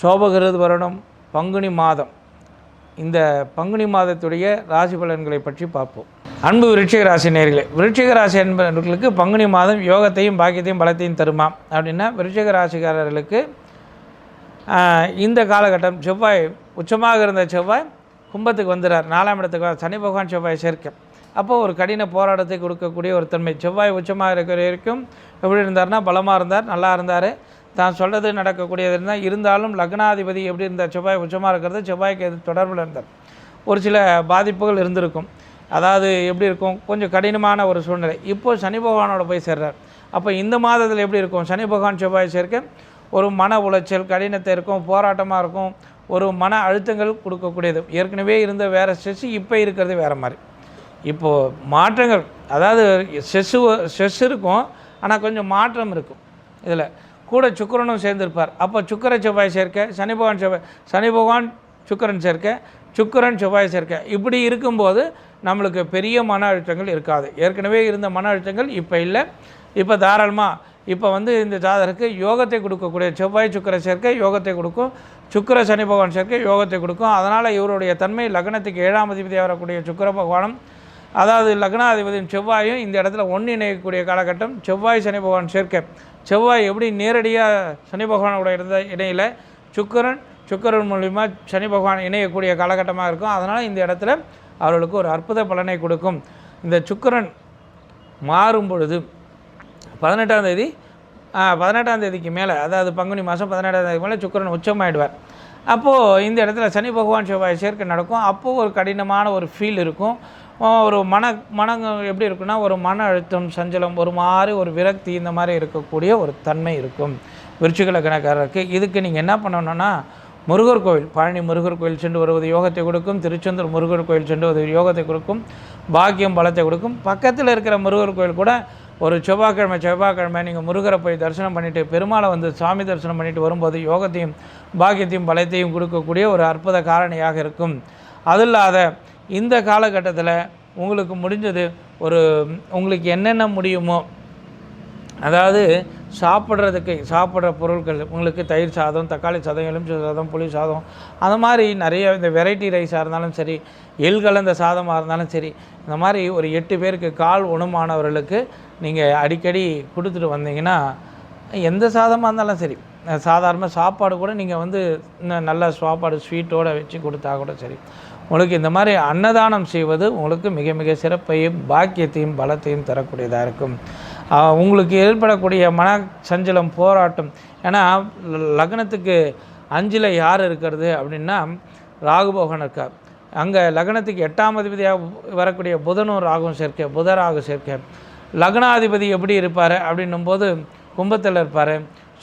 சோபகிருது வருடம் பங்குனி மாதம். இந்த பங்குனி மாதத்துடைய ராசி பலன்களை பற்றி பார்ப்போம். அன்பு விருட்சிக ராசி நேர்களே விருட்சிக ராசி என்பவர்களுக்கு பங்குனி மாதம் யோகத்தையும் பாக்கியத்தையும் பலத்தையும் தருமா? அப்படின்னா விருட்சிக ராசிக்காரர்களுக்கு இந்த காலகட்டம் செவ்வாய் உச்சமாக இருந்த செவ்வாய் கும்பத்துக்கு வந்துடுறார் நாலாம் இடத்துக்கு சனி பகவான் செவ்வாய் சேர்க்க அப்போ ஒரு கடின போராட்டத்தை கொடுக்கக்கூடிய ஒரு தன்மை செவ்வாய் உச்சமாக இருக்கிற வரைக்கும் எப்படி இருந்தார்னா பலமாக இருந்தார் நல்லா இருந்தார். தான் சொல்கிறது நடக்கக்கூடியது இருந்தால் இருந்தாலும் லக்னாதிபதி எப்படி இருந்தால் செவ்வாய் உச்சமாக இருக்கிறது செவ்வாய்க்கு எது தொடர்பில் இருந்தார் ஒரு சில பாதிப்புகள் இருந்திருக்கும். அதாவது எப்படி இருக்கும்? கொஞ்சம் கடினமான ஒரு சூழ்நிலை. இப்போ சனி பகவானோட போய் சேர்றார். அப்போ இந்த மாதத்தில் எப்படி இருக்கும்? சனி பகவான் செவ்வாய் சேர்க்க ஒரு மன உளைச்சல் கடினத்தை இருக்கும் போராட்டமாக இருக்கும் ஒரு மன அழுத்தங்கள் கொடுக்கக்கூடியது. ஏற்கனவே இருந்த வேறு ஸ்ட்ரெஸ் இப்போ இருக்கிறது வேறு மாதிரி. இப்போது மாற்றங்கள் அதாவது ஸ்ட்ரெஸ்ஸு ஸ்ட்ரெஸ் இருக்கும் ஆனால் கொஞ்சம் மாற்றம் இருக்கும். இதில் கூட சுக்கிரனும் சேர்ந்திருப்பார். அப்போ சுக்கர செவ்வாய் சேர்க்க சனி பகவான் செவ்வாய் சனி பகவான் சுக்கிரன் சேர்க்க சுக்கிரன் செவ்வாய் சேர்க்க. இப்படி இருக்கும்போது நம்மளுக்கு பெரிய மன அழுத்தங்கள் இருக்காது. ஏற்கனவே இருந்த மன அழுத்தங்கள் இப்போ இல்லை. இப்போ தாராளமாக இப்போ வந்து இந்த ஜாதகருக்கு யோகத்தை கொடுக்கக்கூடிய செவ்வாய் சுக்கிர சேர்க்கை யோகத்தை கொடுக்கும் சுக்கிர சனி பகவான் சேர்க்கை யோகத்தை கொடுக்கும். அதனால் இவருடைய தன்மை லக்னத்துக்கு ஏழாம் அதிபதியாக வரக்கூடிய சுக்கிர பகவானும் அதாவது லக்னாதிபதியின் செவ்வாயும் இந்த இடத்துல ஒன்று இணையக்கூடிய காலகட்டம் செவ்வாய் சனி பகவான் சேர்க்கை. செவ்வாய் எப்படி நேரடியாக சனி பகவானோட இருந்த இடையில் சுக்கிரன் சுக்கரன் மூலிமா சனி பகவான் இணையக்கூடிய காலகட்டமாக இருக்கும். அதனால் இந்த இடத்துல அவர்களுக்கு ஒரு அற்புத பலனை கொடுக்கும். இந்த சுக்கிரன் மாறும் பொழுது பதினெட்டாம் தேதி பதினெட்டாம் தேதிக்கு மேலே அதாவது பங்குனி மாதம் பதினெட்டாம் தேதிக்கு மேலே சுக்கரன் உச்சமாயிடுவார். அப்போது இந்த இடத்துல சனி பகவான் செவ்வாய் சேர்க்கை நடக்கும். அப்போது ஒரு கடினமான ஒரு ஃபீல் இருக்கும். ஒரு மன மனங்க எப்படி இருக்குன்னா ஒரு மன அழுத்தம் சஞ்சலம் ஒரு மாதிரி ஒரு விரக்தி இந்த மாதிரி இருக்கக்கூடிய ஒரு தன்மை இருக்கும். விருச்சிக லக்னக்காரருக்கு இதுக்கு நீங்கள் என்ன பண்ணணும்னா முருகர் கோவில் பழனி முருகர் கோயில் சென்று வருவது யோகத்தை கொடுக்கும் திருச்செந்தூர் முருகர் கோயில் சென்று வருவது யோகத்தை கொடுக்கும் பாக்கியம் பலத்தை கொடுக்கும். பக்கத்தில் இருக்கிற முருகர் கோயில் கூட ஒரு செவ்வாய்க்கிழமை செவ்வாய்க்கிழமை நீங்கள் முருகரை போய் தரிசனம் பண்ணிவிட்டு பெருமாளை வந்து சாமி தரிசனம் பண்ணிட்டு வரும்போது யோகத்தையும் பாக்கியத்தையும் பலத்தையும் கொடுக்கக்கூடிய ஒரு அற்புத காரணியாக இருக்கும். அது இல்லாத இந்த காலகட்டத்தில் உங்களுக்கு முடிஞ்சது ஒரு உங்களுக்கு என்னென்ன முடியுமோ அதாவது சாப்பிட்றதுக்கு சாப்பிட்ற பொருட்கள் உங்களுக்கு தயிர் சாதம் தக்காளி சாதம் எலுமிச்சை சாதம் புளி சாதம் அந்த மாதிரி நிறைய இந்த வெரைட்டி ரைஸாக இருந்தாலும் சரி எள் கலந்த சாதமாக இருந்தாலும் சரி இந்த மாதிரி ஒரு எட்டு பேருக்கு கால் உணமானவர்களுக்கு நீங்கள் அடிக்கடி கொடுத்துட்டு வந்தீங்கன்னா எந்த சாதமாக இருந்தாலும் சரி சாதாரண சாப்பாடு கூட நீங்கள் வந்து நல்ல சாப்பாடு ஸ்வீட்டோடு வச்சு கொடுத்தா கூட சரி. உங்களுக்கு இந்த மாதிரி அன்னதானம் செய்வது உங்களுக்கு மிக மிக சிறப்பையும் பாக்கியத்தையும் பலத்தையும் தரக்கூடியதாக இருக்கும். உங்களுக்கு ஏற்படக்கூடிய மன சஞ்சலம் போராட்டம். ஏன்னா லக்னத்துக்கு அஞ்சில் யார் இருக்கிறது அப்படின்னா ராகுபோகன் இருக்கார். அங்கே லக்னத்துக்கு எட்டாம் அதிபதியாக வரக்கூடிய புதனும் ராகும் சேர்க்க புத ராகு சேர்க்க. லக்னாதிபதி எப்படி இருப்பார் அப்படின்னும் போது கும்பத்தில் இருப்பார்.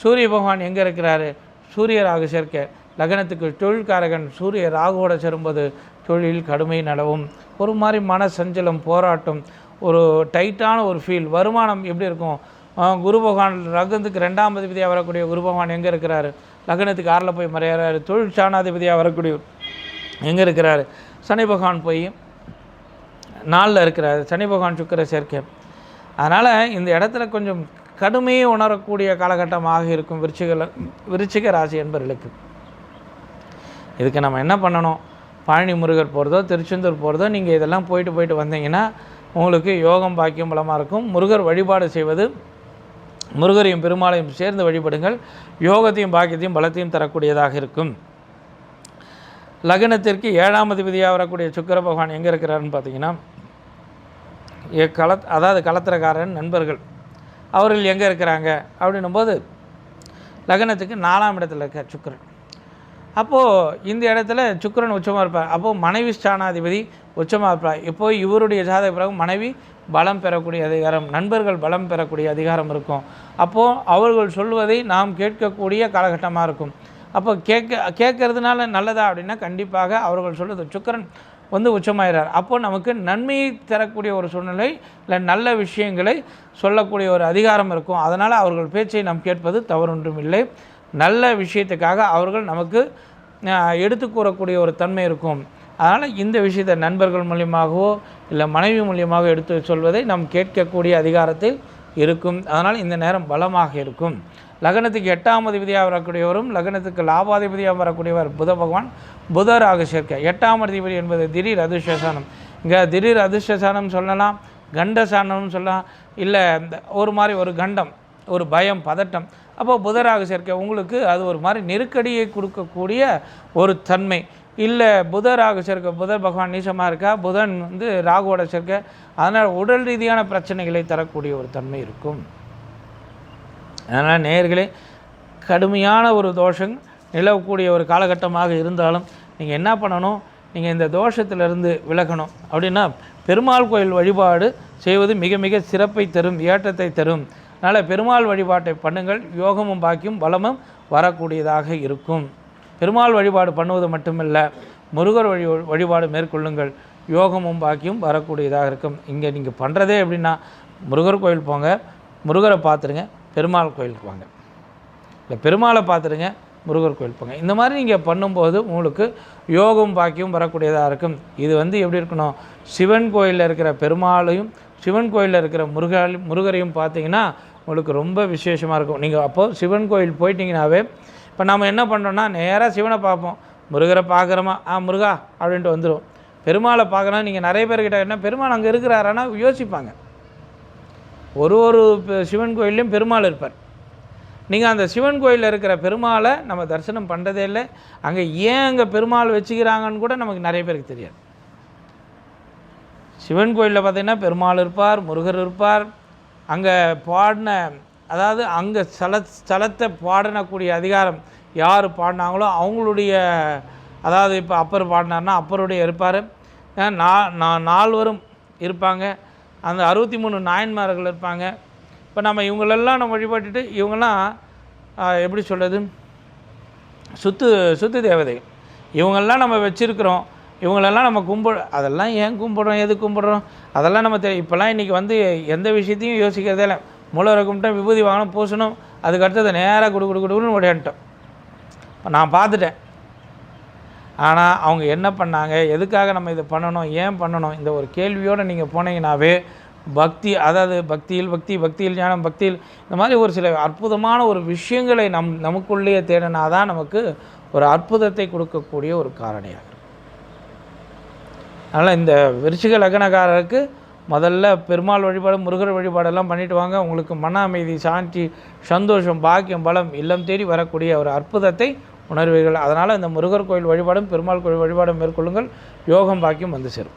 சூரிய பகவான் எங்கே இருக்கிறாரு? சூரிய ராகு சேர்க்க. லக்னத்துக்கு தொழில்காரகன் சூரிய ராகுவோட சேரும்போது தொழில் கடுமை நடவும் ஒரு மாதிரி மன சஞ்சலம் போராட்டம் ஒரு டைட்டான ஒரு ஃபீல் வருமானம் எப்படி இருக்கும்? குரு பகவான் லக்னத்துக்கு ரெண்டாம் அதிபதியாக வரக்கூடிய குரு பகவான் எங்கே இருக்கிறாரு? லக்னத்துக்கு ஆறில் போய் மறையிறாரு. தொழில் சாணாதிபதியாக வரக்கூடிய எங்கே இருக்கிறாரு? சனி பகவான் போய் நாளில் இருக்கிறாரு. சனி பகவான் சுக்கிர சேர்க்கை. அதனால் இந்த இடத்துல கொஞ்சம் கடுமையை உணரக்கூடிய காலகட்டமாக இருக்கும் விருச்சிக விருச்சிக ராசி என்பவர்களுக்கு இதுக்கு நம்ம என்ன பண்ணணும்? பழனி முருகர் போகிறதோ திருச்செந்தூர் போகிறதோ நீங்கள் இதெல்லாம் போயிட்டு போயிட்டு வந்தீங்கன்னா உங்களுக்கு யோகம் பாக்கியம் பலமாக இருக்கும். முருகர் வழிபாடு செய்வது முருகரையும் பெருமாளையும் சேர்ந்து வழிபடுங்கள். யோகத்தையும் பாக்கியத்தையும் பலத்தையும் தரக்கூடியதாக இருக்கும். லக்னத்திற்கு ஏழாம் அதிபதியாக வரக்கூடிய சுக்கிர பகவான் எங்கே இருக்கிறாருன்னு பார்த்தீங்கன்னா எ- கள அதாவது களத்திரக்காரன் நண்பர்கள். அவர்கள் எங்கே இருக்கிறாங்க? அப்படின்னும்போது லக்னத்துக்கு நாலாம் இடத்துல இருக்கார் சுக்கிரன். அப்போது இந்த இடத்துல சுக்கரன் உச்சமாக இருப்பார். அப்போது மனைவி ஸ்தானாதிபதி உச்சமாக இருப்பார். இப்போ இவருடைய ஜாதக பிறகு மனைவி பலம் பெறக்கூடிய அதிகாரம் நண்பர்கள் பலம் பெறக்கூடிய அதிகாரம் இருக்கும். அப்போது அவர்கள் சொல்வதை நாம் கேட்கக்கூடிய காலகட்டமாக இருக்கும். அப்போ கேட்க கேட்கறதுனால நல்லதா அப்படின்னா கண்டிப்பாக அவர்கள் சொல்வது சுக்கரன் வந்து உச்சமாயிறார். அப்போ நமக்கு நன்மையை தரக்கூடிய ஒரு சூழ்நிலை இல்லை நல்ல விஷயங்களை சொல்லக்கூடிய ஒரு அதிகாரம் இருக்கும். அதனால் அவர்கள் பேச்சை நாம் கேட்பது தவறொன்றும் இல்லை நல்ல விஷயத்துக்காக அவர்கள் நமக்கு எடுத்து கூறக்கூடிய ஒரு தன்மை இருக்கும். அதனால் இந்த விஷயத்தை நண்பர்கள் மூலியமாகவோ இல்லை மனைவி மூலியமாக எடுத்து சொல்வதை நாம் கேட்கக்கூடிய அதிகாரத்தில் இருக்கும். அதனால் இந்த நேரம் பலமாக இருக்கும். லக்னத்துக்கு எட்டாம் அதிபதியாக வரக்கூடியவரும் லக்னத்துக்கு லாபாதிபதியாக வரக்கூடியவர் புத பகவான் புதராக சேர்க்க. எட்டாம் அதிபதி என்பது திடீர் அதிர்ஷ்டசானம். இங்கே திடீர் அதிர்ஷ்டசானம் சொல்லலாம் கண்டசானம்னு சொல்லலாம் இல்லை இந்த ஒரு மாதிரி ஒரு கண்டம் ஒரு பயம் பதட்டம் அப்போ புதராக சேர்க்க உங்களுக்கு அது ஒரு மாதிரி நெருக்கடியை கொடுக்கக்கூடிய ஒரு தன்மை. இல்லை புதராக சேர்க்க புதர் பகவான் நீசமாக இருக்கா? புதன் வந்து ராகுவோட சேர்க்க. அதனால் உடல் ரீதியான பிரச்சனைகளை தரக்கூடிய ஒரு தன்மை இருக்கும். அதனால் நேர்களே கடுமையான ஒரு தோஷம் நிலவக்கூடிய ஒரு காலகட்டமாக இருந்தாலும் நீங்கள் என்ன பண்ணணும்? நீங்கள் இந்த தோஷத்திலிருந்து விலகணும். அப்படின்னா பெருமாள் கோயில் வழிபாடு செய்வது மிக மிக சிறப்பை தரும் ஏற்றத்தை தரும். அதனால் பெருமாள் வழிபாட்டை பண்ணுங்கள். யோகமும் பாக்கியும் பலமும் வரக்கூடியதாக இருக்கும். பெருமாள் வழிபாடு பண்ணுவது மட்டுமில்லை முருகர் வழி வழிபாடு மேற்கொள்ளுங்கள். யோகமும் பாக்கியும் வரக்கூடியதாக இருக்கும். இங்கே நீங்கள் பண்ணுறதே எப்படின்னா முருகர் கோயில் போங்க முருகரை பார்த்துருங்க பெருமாள் கோயிலுக்கு வாங்க. இல்லை பெருமாளை பார்த்துருங்க முருகர் கோயில் போங்க. இந்த மாதிரி நீங்கள் பண்ணும்போது உங்களுக்கு யோகம் பாக்கியம் வரக்கூடியதாக இருக்கும். இது வந்து எப்படி இருக்கணும்? சிவன் கோயிலில் இருக்கிற பெருமாளையும் சிவன் கோயிலில் இருக்கிற முருகால் முருகரையும் பார்த்தீங்கன்னா உங்களுக்கு ரொம்ப விசேஷமாக இருக்கும். நீங்கள் அப்போது சிவன் கோயில் போயிட்டீங்கனாவே இப்போ நம்ம என்ன பண்ணுறோன்னா நேராக சிவனை பார்ப்போம். முருகரை பார்க்குறோமா? ஆ முருகா அப்படின்ட்டு வந்துடும் பெருமாளை பார்க்கணும் நீங்கள் நிறைய பேர்கிட்ட என்ன பெருமாள் அங்கே இருக்கிறாரானா யோசிப்பாங்க. ஒரு ஒரு சிவன் கோயில்லையும் பெருமாள் இருப்பார். நீங்கள் அந்த சிவன் கோயிலில் இருக்கிற பெருமாளை நம்ம தரிசனம் பண்ணுறதே இல்லை. அங்கே ஏன் அங்கே பெருமாள் வச்சுக்கிறாங்கன்னு கூட நமக்கு நிறைய பேருக்கு தெரியாது. சிவன் கோயிலில் பார்த்திங்கன்னா பெருமாள் இருப்பார் முருகர் இருப்பார். அங்கே பாடின அதாவது அங்கே ஸ்தல ஸ்தலத்தை பாடினக்கூடிய அதிகாரம் யார் பாடினாங்களோ அவங்களுடைய அதாவது இப்போ அப்பர் பாடினார்னா அப்பருடைய இருப்பார். நா நால்வரும் இருப்பாங்க. அந்த அறுபத்தி மூணு நாயன்மார்கள் இருப்பாங்க. இப்போ நம்ம இவங்களெல்லாம் நம்ம வழிபட்டுட்டு இவங்கெல்லாம் எப்படி சொல்கிறது சுத்து சுத்து தேவதை இவங்கெல்லாம் நம்ம வச்சுருக்கிறோம். இவங்களெல்லாம் நம்ம கும்பிட அதெல்லாம் ஏன் கும்பிட்றோம்? எது கும்பிட்றோம்? அதெல்லாம் நம்ம தெரியும் இப்போல்லாம் இன்றைக்கி வந்து எந்த விஷயத்தையும் யோசிக்கிறதே இல்லை. மூலவரை கும்பிட்டோம் விபூதி வாங்கணும் பூசணும் அதுக்கு அடுத்தது நேராக குடு குடு குடுன்னு ஓடியான்ட்டோம் இப்போ நான் பார்த்துட்டேன். ஆனால் அவங்க என்ன பண்ணாங்க? எதுக்காக நம்ம இதை பண்ணணும்? ஏன் பண்ணணும்? இந்த ஒரு கேள்வியோடு நீங்கள் போனீங்கன்னாவே பக்தி அதாவது பக்தியில் பக்தி பக்தியில் ஞானம் பக்தியில் இந்த மாதிரி ஒரு சில அற்புதமான ஒரு விஷயங்களை நம் நமக்குள்ளேயே தேடினா தான் நமக்கு ஒரு அற்புதத்தை கொடுக்கக்கூடிய ஒரு காரணியாக அதனால் இந்த விருச்சிக லக்னக்காரருக்கு முதல்ல பெருமாள் வழிபாடு முருகர் வழிபாடெல்லாம் பண்ணிட்டு வாங்க. உங்களுக்கு மன அமைதி சாந்தி சந்தோஷம் பாக்கியம் பலம் இல்லம் தேடி வரக்கூடிய ஒரு அற்புதத்தை உணர்வீர்கள். அதனால் இந்த முருகர் கோயில் வழிபாடும் பெருமாள் கோயில் வழிபாடும் மேற்கொள்ளுங்கள். யோகம் பாக்கியம் வந்து சேரும்.